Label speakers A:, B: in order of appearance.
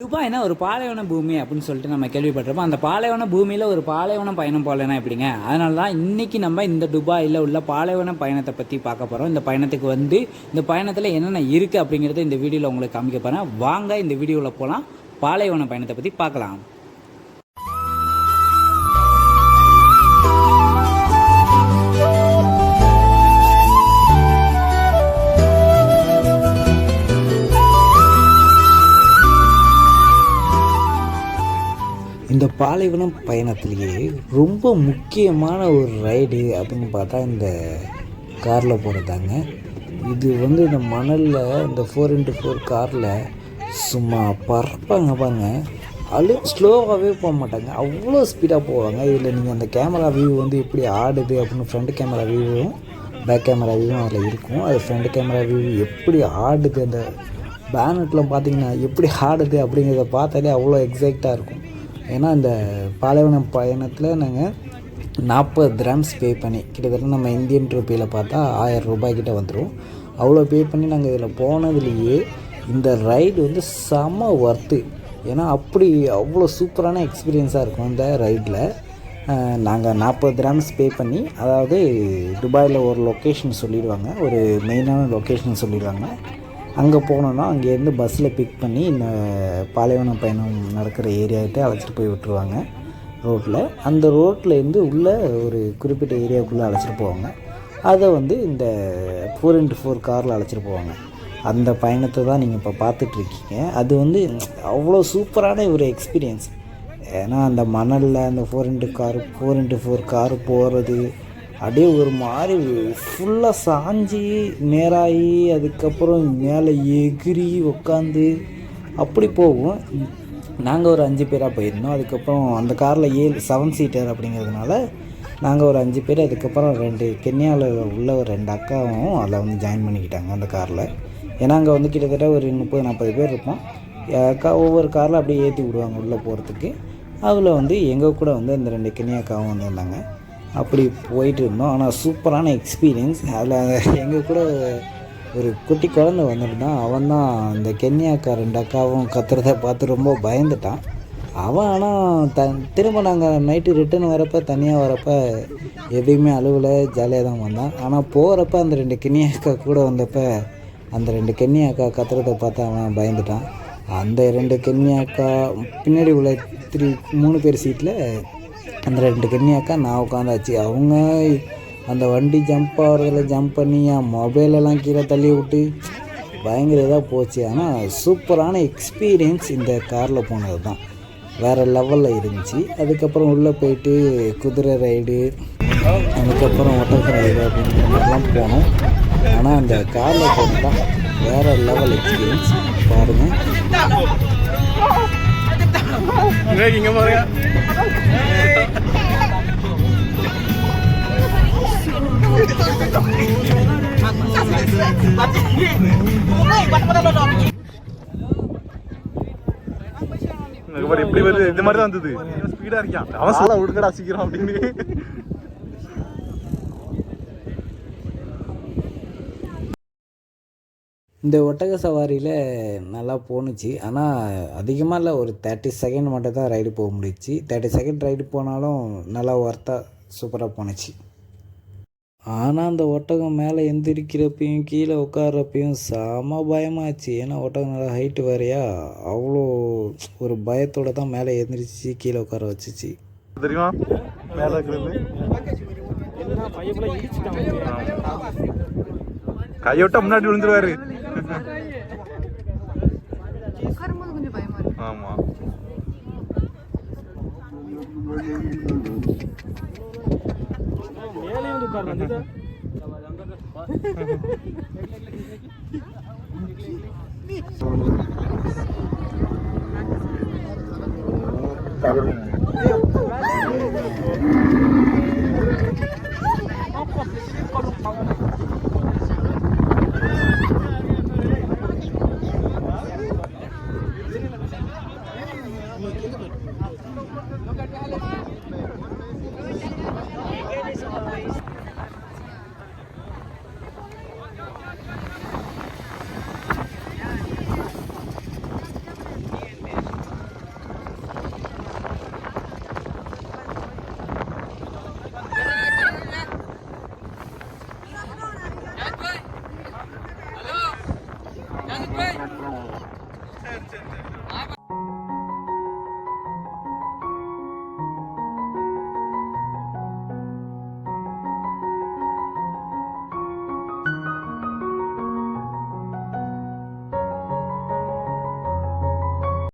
A: துபாய்னா ஒரு பாலைவன பூமி அப்படின்னு சொல்லிட்டு நம்ம கேள்விப்பட்டிருப்போம். அந்த பாலைவன பூமியில் ஒரு பாலைவன பயணம் போகலன்னா எப்படிங்க? அதனால தான் இன்றைக்கி நம்ம இந்த துபாயில் உள்ள பாலைவன பயணத்தை பற்றி பார்க்க போகிறோம் இந்த பயணத்துக்கு வந்து இந்த பயணத்தில் என்னென்ன இருக்குது அப்படிங்கிறத இந்த வீடியோவில் உங்களுக்கு காமிக்க போகிறேன் வாங்க இந்த வீடியோவில் போகலாம் பாலைவன பயணத்தை பற்றி பார்க்கலாம். இந்த பாலைவனம் பயணத்திலேயே ரொம்ப முக்கியமான ஒரு ரைடு அப்படின்னு பார்த்தா இந்த காரில் போகிறதாங்க இது வந்து இந்த மணலில் இந்த ஃபோர் இன்ட்டு ஃபோர் காரில் சும்மா பறப்பாங்க பாருங்க. அழு ஸ்லோவாகவே போக மாட்டாங்க. அவ்வளோ ஸ்பீடாக போவாங்க. இதில் நீங்கள் அந்த கேமரா வியூ வந்து எப்படி ஆடுது அப்படின்னு ஃப்ரண்ட் கேமரா வியூவும் பேக் கேமரா வியூவும் அதில் இருக்கும். அது ஃப்ரண்ட் கேமரா வியூ எப்படி ஆடுது அந்த பேனட்டில் பார்த்தீங்கன்னா எப்படி ஆடுது அப்படிங்கிறத பார்த்தாலே அவ்வளோ எக்ஸைட்டாக இருக்கும். ஏன்னா இந்த பாலைவனம் பயணத்தில் நாங்கள் நாற்பது கிராம்ஸ் பே பண்ணி கிட்டத்தட்ட நம்ம இந்தியன் ரூபியில் பார்த்தா ஆயிரம் ரூபாய்க்கிட்ட வந்துடும் அவ்வளோ பே பண்ணி நாங்கள் இதில் போனதுலேயே இந்த ரைடு வந்து செம ஒர்த்து ஏன்னா அப்படி அவ்வளோ சூப்பரான எக்ஸ்பீரியன்ஸாக இருக்கும் இந்த ரைடில் நாங்கள் நாற்பது கிராம்ஸ் பே பண்ணி அதாவது துபாயில் ஒரு லொக்கேஷன் சொல்லிடுவாங்க ஒரு மெயினான லொக்கேஷன் சொல்லிடுவாங்க. அங்கே போனோன்னா அங்கேருந்து பஸ்ஸில் பிக் பண்ணி இந்த பாலைவனம் பயணம் நடக்கிற ஏரியாக்கிட்ட அழைச்சிட்டு போய் விட்டுருவாங்க ரோட்டில் அந்த ரோட்லேருந்து உள்ளே ஒரு குறிப்பிட்ட ஏரியாவுக்குள்ளே அழைச்சிட்டு போவாங்க. அதை வந்து இந்த ஃபோர் இன்ட்டு ஃபோர் காரில் அழைச்சிட்டு போவாங்க. அந்த பயணத்தை தான் நீங்கள் இப்போ பார்த்துட்ருக்கீங்க. அது வந்து அவ்வளோ சூப்பரான ஒரு எக்ஸ்பீரியன்ஸ் ஏன்னா அந்த மணலில் அந்த four into car four into four car போகிறது அப்படியே ஒரு மாதிரி ஃபுல்லாக சாஞ்சி நேராகி அதுக்கப்புறம் மேலே எகிரி உக்காந்து அப்படி போகும். நாங்கள் ஒரு அஞ்சு பேராக போயிருந்தோம். அதுக்கப்புறம் அந்த காரில் ஏழு செவன் சீட்டர் அப்படிங்கிறதுனால நாங்கள் ஒரு அஞ்சு பேர் அதுக்கப்புறம் ரெண்டு கென்யாவில் உள்ள ஒரு ரெண்டு அக்காவும் அதில் வந்து ஜாயின் பண்ணிக்கிட்டாங்க அந்த காரில் ஏன்னா அங்கே வந்து கிட்டத்தட்ட ஒரு முப்பது நாற்பது பேர் இருப்போம். அக்கா ஒவ்வொரு காரில் அப்படியே ஏற்றி விடுவாங்க உள்ளே போகிறதுக்கு அதில் வந்து எங்கள் கூட வந்து அந்த ரெண்டு கென்யாக்காவும் வந்திருந்தாங்க அப்படி போயிட்டு இருந்தோம் ஆனால் சூப்பரான எக்ஸ்பீரியன்ஸ் அதில் எங்கள் கூட ஒரு குட்டி குழந்தை வந்துருந்தான் அவன் தான் இந்த கென்யாக்கா ரெண்டு அக்காவும் கத்துறத பார்த்து ரொம்ப பயந்துட்டான். அவன் ஆனால் த திரும்ப நாங்கள் நைட்டு ரிட்டர்ன் வரப்போ தனியாக வரப்போ எதுவுமே அழுவில் ஜாலியாக தான் வந்தான். ஆனால் போகிறப்ப அந்த ரெண்டு கென்யாக்கா கூட வந்தப்போ அந்த ரெண்டு கென்யாக்கா கத்துறத பார்த்து அவன் பயந்துட்டான். அந்த ரெண்டு கென்யாக்கா பின்னாடி உள்ள த்ரீ மூணு பேர் சீட்டில் அந்த ரெண்டு கன்னியாக்கா நான் உட்காந்தாச்சு. அவங்க அந்த வண்டி ஜம்ப் ஆகிறதுல ஜம்ப் பண்ணி என் மொபைலெல்லாம் கீழே தள்ளி விட்டு பயங்கர இதாக போச்சு. ஆனால் சூப்பரான எக்ஸ்பீரியன்ஸ் இந்த காரில் போனது தான். வேறு லெவலில் இருந்துச்சு. அதுக்கப்புறம் உள்ளே போயிட்டு குதிரை ரைடு அதுக்கப்புறம் ஒட்டக்க ரைடு அப்படிங்கிற மாதிரிலாம் போனோம். ஆனால் அந்த காரில் போனது தான் வேறு லெவல் எக்ஸ்பீரியன்ஸ் பாருங்கள்
B: இங்க பாருங்க இங்க பாரு எப்படி வருது இந்த மாதிரி தான் வந்தது ஸ்பீடா இருக்கான் அவன் சாலை விடுங்கடா சீக்கிரம் அப்படின்னு
A: இந்த ஒட்டக சவாரியில் நல்லா போணுச்சு. ஆனால் அதிகமாக இல்லை ஒரு தேர்ட்டி செகண்ட் மட்டும் தான் ரைடு போக முடிச்சு தேர்ட்டி செகண்ட் ரைடு போனாலும் நல்லா ஒர்த்தாக சூப்பராக போணுச்சு. ஆனால் அந்த ஒட்டகம் மேலே எந்திரிக்கிறப்பையும் கீழே உட்கார்றப்பையும் செம பயமாச்சு ஏன்னா ஒட்டகம் நல்லா ஹைட்டு வேறையா? அவ்வளோ ஒரு பயத்தோட தான் மேலே எந்திரிச்சு கீழே உட்கார வச்சுச்சு.
B: தெரியுமா? மேல இருக்கிறது. கையோட்ட முன்னாடி விழுந்துருவாரு.
C: கரும்பு ஆமா மேலே வந்து
B: உட்கார் வந்து தருணம்